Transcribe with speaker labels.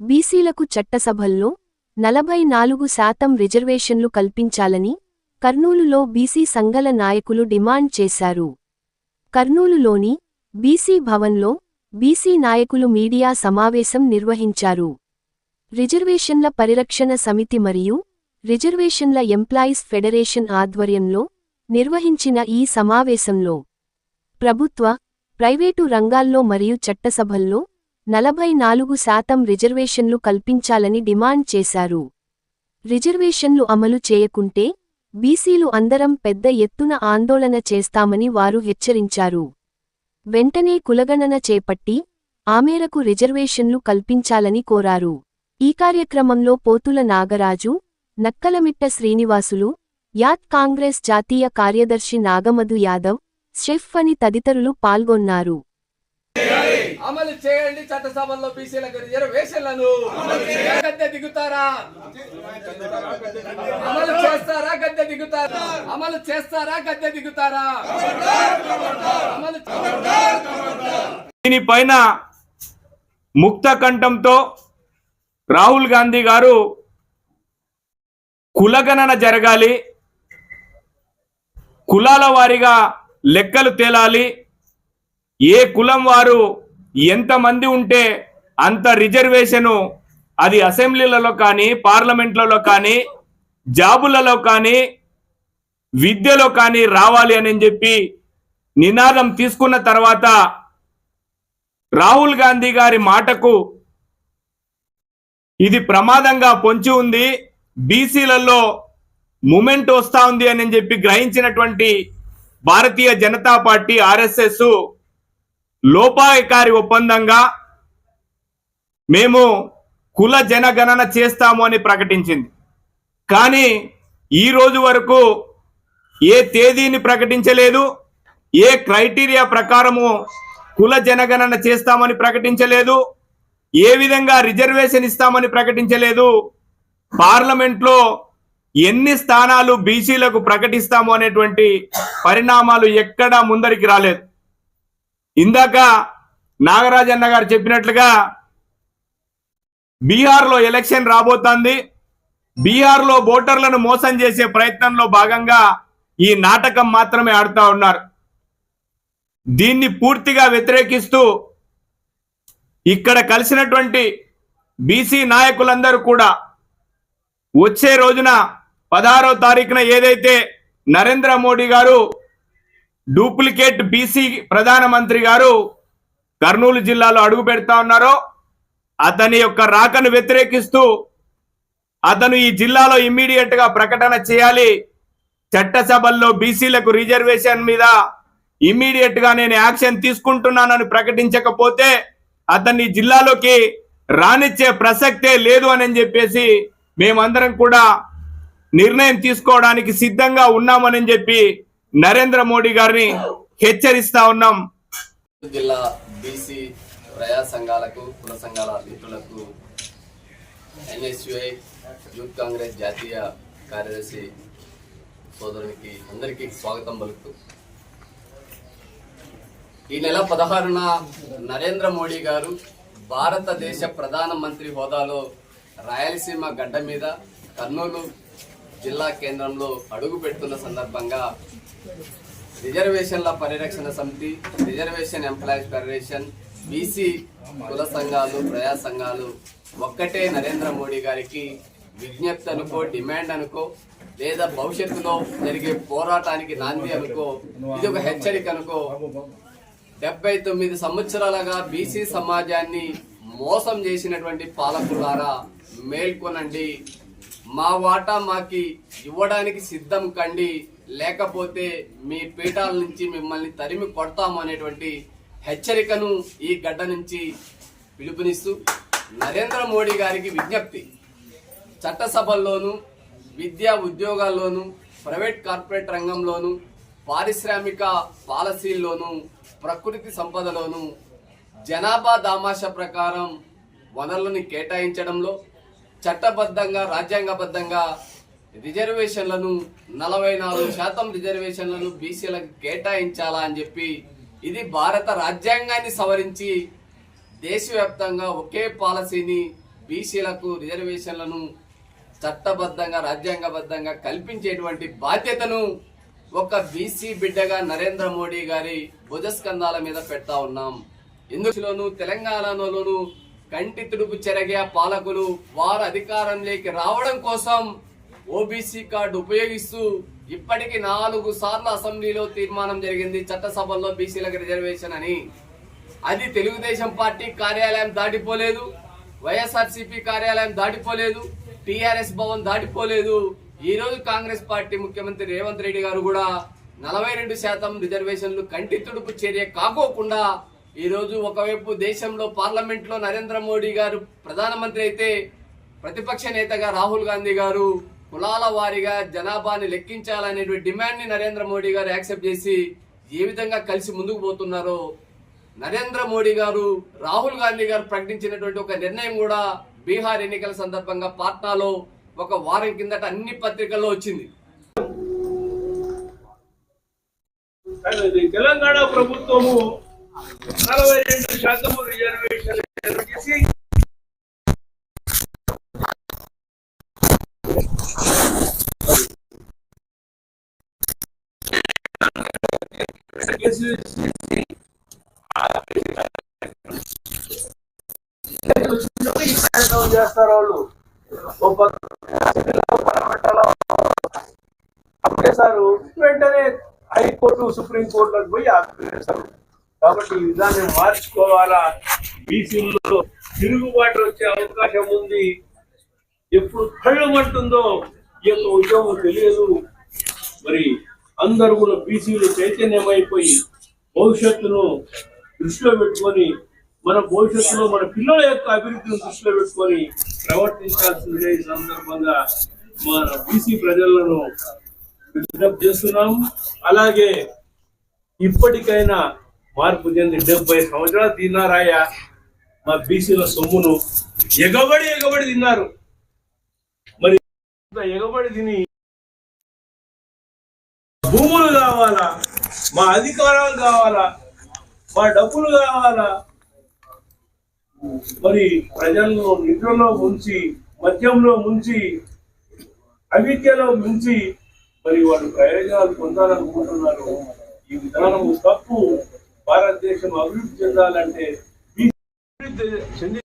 Speaker 1: బీసీలకు చట్టసభల్లో నలభై నాలుగు శాతం రిజర్వేషన్లు కల్పించాలని కర్నూలులో బీసీ సంఘల నాయకులు డిమాండ్ చేశారు. కర్నూలులోని బీసీ భవన్లో బీసీ నాయకులు మీడియా సమావేశం నిర్వహించారు. రిజర్వేషన్ల పరిరక్షణ సమితి మరియు రిజర్వేషన్ల ఎంప్లాయీస్ ఫెడరేషన్ ఆధ్వర్యంలో నిర్వహించిన ఈ సమావేశంలో ప్రభుత్వ ప్రైవేటు రంగాల్లో మరియు చట్టసభల్లో నలభై నాలుగు శాతం రిజర్వేషన్లు కల్పించాలని డిమాండ్ చేశారు. రిజర్వేషన్లు అమలు చేయకుంటే బీసీలు అందరం పెద్ద ఎత్తున ఆందోళన చేస్తామని వారు హెచ్చరించారు. వెంటనే కులగణన చేపట్టి ఆ మేరకు రిజర్వేషన్లు కల్పించాలని కోరారు. ఈ కార్యక్రమంలో పోతుల నాగరాజు నక్కలమిట్ట శ్రీనివాసులు యాత్ కాంగ్రెస్ జాతీయ కార్యదర్శి నాగమధు యాదవ్ షెఫ్ అని తదితరులు పాల్గొన్నారు.
Speaker 2: అమలు చేయండి చట్టసభల్లో బీసీలకు రిజర్వేషన్లను గద్దె దిగుతారా? అమలు చేస్తారా? గద్దె దిగుతారా? అమలు చేస్తారా? గద్దె దిగుతారా? అమలు
Speaker 3: దీనిపైన ముక్త కంఠంతో రాహుల్ గాంధీ గారు కులగణన జరగాలి. కులాల వారీగా లెక్కలు తేలాలి. ఏ కులం వారు ఎంతమంది ఉంటే అంత రిజర్వేషను అది అసెంబ్లీలలో కానీ పార్లమెంట్లలో కానీ జాబులలో కానీ విద్యలో కానీ రావాలి అని చెప్పి నినాదం తీసుకున్న తర్వాత రాహుల్ గాంధీ గారి మాటకు ఇది ప్రమాదంగా పొంచి ఉంది. బీసీలలో మూమెంట్ వస్తా ఉంది అని చెప్పి గ్రహించినటువంటి భారతీయ జనతా పార్టీ ఆర్ఎస్ఎస్ లోపాయకారి ఒప్పందంగా మేము కుల జనగణన చేస్తాము అని ప్రకటించింది. కానీ ఈ రోజు వరకు ఏ తేదీని ప్రకటించలేదు ఏ క్రైటీరియా ప్రకారము కుల జనగణన చేస్తామని ప్రకటించలేదు ఏ విధంగా రిజర్వేషన్ ఇస్తామని ప్రకటించలేదు. పార్లమెంట్లో ఎన్ని స్థానాలు బీసీలకు ప్రకటిస్తాము అనేటువంటి పరిణామాలు ఎక్కడా ముందరికి రాలేదు. ఇందాక నాగరాజన్న గారు చెప్పినట్లుగా బీహార్లో ఎలక్షన్ రాబోతోంది. బీహార్లో ఓటర్లను మోసం చేసే ప్రయత్నంలో భాగంగా ఈ నాటకం మాత్రమే ఆడుతూ ఉన్నారు. దీన్ని పూర్తిగా వ్యతిరేకిస్తూ ఇక్కడ కలిసినటువంటి బీసీ నాయకులందరూ కూడా వచ్చే రోజున పదహారో తారీఖున ఏదైతే నరేంద్ర మోడీ గారు డూప్లికేట్ బీసీ ప్రధానమంత్రి గారు కర్నూలు జిల్లాలో అడుగు పెడతా ఉన్నారో అతని యొక్క రాకను వ్యతిరేకిస్తూ అతను ఈ జిల్లాలో ఇమ్మీడియట్గా ప్రకటన చేయాలి. చట్టసభల్లో బీసీలకు రిజర్వేషన్ మీద ఇమ్మీడియట్గా నేను యాక్షన్ తీసుకుంటున్నానని ప్రకటించకపోతే అతన్ని జిల్లాలోకి రానిచ్చే ప్రసక్తే లేదు అని చెప్పేసి మేమందరం కూడా నిర్ణయం తీసుకోవడానికి సిద్ధంగా ఉన్నామని చెప్పి నరేంద్ర మోడీ గారిని హెచ్చరిస్తా ఉన్నాం.
Speaker 2: జిల్లా బీసీ ప్రజా సంఘాలకు కుల సంఘాల మిత్రులకు ఎన్ఎస్యుఐ యూత్ కాంగ్రెస్ జాతీయ కార్యదర్శి సోదరునికి అందరికీ స్వాగతం పలుకుతూ. ఈ నెల పదహారున నరేంద్ర మోడీ గారు భారతదేశ ప్రధానమంత్రి హోదాలో రాయలసీమ గడ్డ మీద కర్నూలు జిల్లా కేంద్రంలో అడుగు పెడుతున్న సందర్భంగా రిజర్వేషన్ల పరిరక్షణ సమితి రిజర్వేషన్ ఎంప్లాయీస్ ఫెడరేషన్ బీసీ కుల సంఘాలు ప్రజా సంఘాలు ఒక్కటే నరేంద్ర మోడీ గారికి విజ్ఞప్తి అనుకో డిమాండ్ అనుకో లేదా భవిష్యత్తులో జరిగే పోరాటానికి నాంది అనుకో ఇది ఒక హెచ్చరిక అనుకో డెబ్బై తొమ్మిది సంవత్సరాలుగా బీసీ సమాజాన్ని మోసం చేసినటువంటి పాలకులారా మేల్కొనండి. మా వాటా మాకి ఇవ్వడానికి సిద్ధం కండి. లేకపోతే మీ పీఠాల నుంచి మిమ్మల్ని తరిమి కొడతాము అనేటువంటి హెచ్చరికను ఈ గడ్డ నుంచి పిలుపునిస్తూ నరేంద్ర మోడీ గారికి విజ్ఞప్తి. చట్టసభల్లోనూ విద్యా ఉద్యోగాల్లోనూ ప్రైవేట్ కార్పొరేట్ రంగంలోనూ పారిశ్రామిక పాలసీల్లోనూ ప్రకృతి సంపదలోనూ జనాభా దామాష ప్రకారం వనరులను కేటాయించడంలో చట్టబద్ధంగా రాజ్యాంగబద్ధంగా రిజర్వేషన్లను నలభై నాలుగు శాతం రిజర్వేషన్లను బీసీలకు కేటాయించాలా అని చెప్పి ఇది భారత రాజ్యాంగాన్ని సవరించి దేశవ్యాప్తంగా ఒకే పాలసీని బీసీలకు రిజర్వేషన్లను చట్టబద్ధంగా రాజ్యాంగబద్ధంగా కల్పించేటువంటి బాధ్యతను ఒక బీసీ బిడ్డగా నరేంద్ర మోడీ గారి భుజస్కంధాల మీద పెడతా ఉన్నాం. ఎందులోను తెలంగాణలోనూ కంటి తుడుపు చెరగే పాలకులు వారు అధికారంలోకి రావడం కోసం ఓబీసీ కార్డు ఉపయోగిస్తూ ఇప్పటికి నాలుగు సార్లు అసెంబ్లీలో తీర్మానం జరిగింది చట్టసభల్లో బీసీలకు రిజర్వేషన్ అని. అది తెలుగుదేశం పార్టీ కార్యాలయం దాటిపోలేదు వైఎస్ఆర్సీపీ కార్యాలయం దాటిపోలేదు టీఆర్ఎస్ భవన్ దాటిపోలేదు. ఈరోజు కాంగ్రెస్ పార్టీ ముఖ్యమంత్రి రేవంత్ రెడ్డి గారు కూడా నలభై రెండు శాతం రిజర్వేషన్లు కంటి తుడుపు చర్య కాకోకుండా ఈ రోజు ఒకవైపు దేశంలో పార్లమెంట్లో నరేంద్ర మోడీ గారు ప్రధానమంత్రి అయితే ప్రతిపక్ష నేతగా రాహుల్ గాంధీ గారు కులాల వారీగా జనాభాని లెక్కించాలనేటువంటి డిమాండ్ని నరేంద్ర మోడీ గారు యాక్సెప్ట్ చేసి ఏ విధంగా కలిసి ముందుకు పోతున్నారో నరేంద్ర మోడీ గారు రాహుల్ గాంధీ గారు ప్రకటించినటువంటి ఒక నిర్ణయం కూడా బీహార్ ఎన్నికల సందర్భంగా పాట్నాలో ఒక వారం కిందట అన్ని పత్రికల్లో వచ్చింది.
Speaker 4: తెలంగాణ ప్రభుత్వము నలభై రెండు శాతము రిజర్వేషన్ చేసి చేస్తారు వాళ్ళు ఓ వెంటనే హైకోర్టు సుప్రీం కోర్టులకు పోయి ఆపేశారు కాబట్టి ఈ విధాన్ని మార్చుకోవాలా? బీసీలో తిరుగుబాటు వచ్చే అవకాశం ఉంది. ఎప్పుడు కళ్ళు అంటుందో ఈ యొక్క ఉద్యోగం తెలియదు. మరి అందరూ కూడా బీసీలు చైతన్యమైపోయి భవిష్యత్తును దృష్టిలో పెట్టుకొని మన భవిష్యత్తులో మన పిల్లల యొక్క అభివృద్ధిని దృష్టిలో పెట్టుకొని ప్రవర్తించాల్సిందే ఈ సందర్భంగా మన బీసీ ప్రజలను విజ్ఞప్తి చేస్తున్నాం అలాగే ఇప్పటికైనా మార్పు చెంది డెబ్బై సంవత్సరాలు తిన్నారాయా? మా బీసీల సొమ్మును ఎగబడి ఎగబడి తిన్నారు. మరి ఎగబడి తిని భూములు కావాలా? మా అధికారాలు కావాలా? మా డబ్బులు కావాలా? మరి ప్రజలను నిద్రలో ముంచి మద్యంలో ముంచి అవిద్యలో ముంచి మరి వాళ్ళు ప్రయోజనాలు పొందాలనుకుంటున్నారు. ఈ విధానం తప్పు. భారతదేశం అభివృద్ధి చెందాలంటే అభివృద్ధి చెంది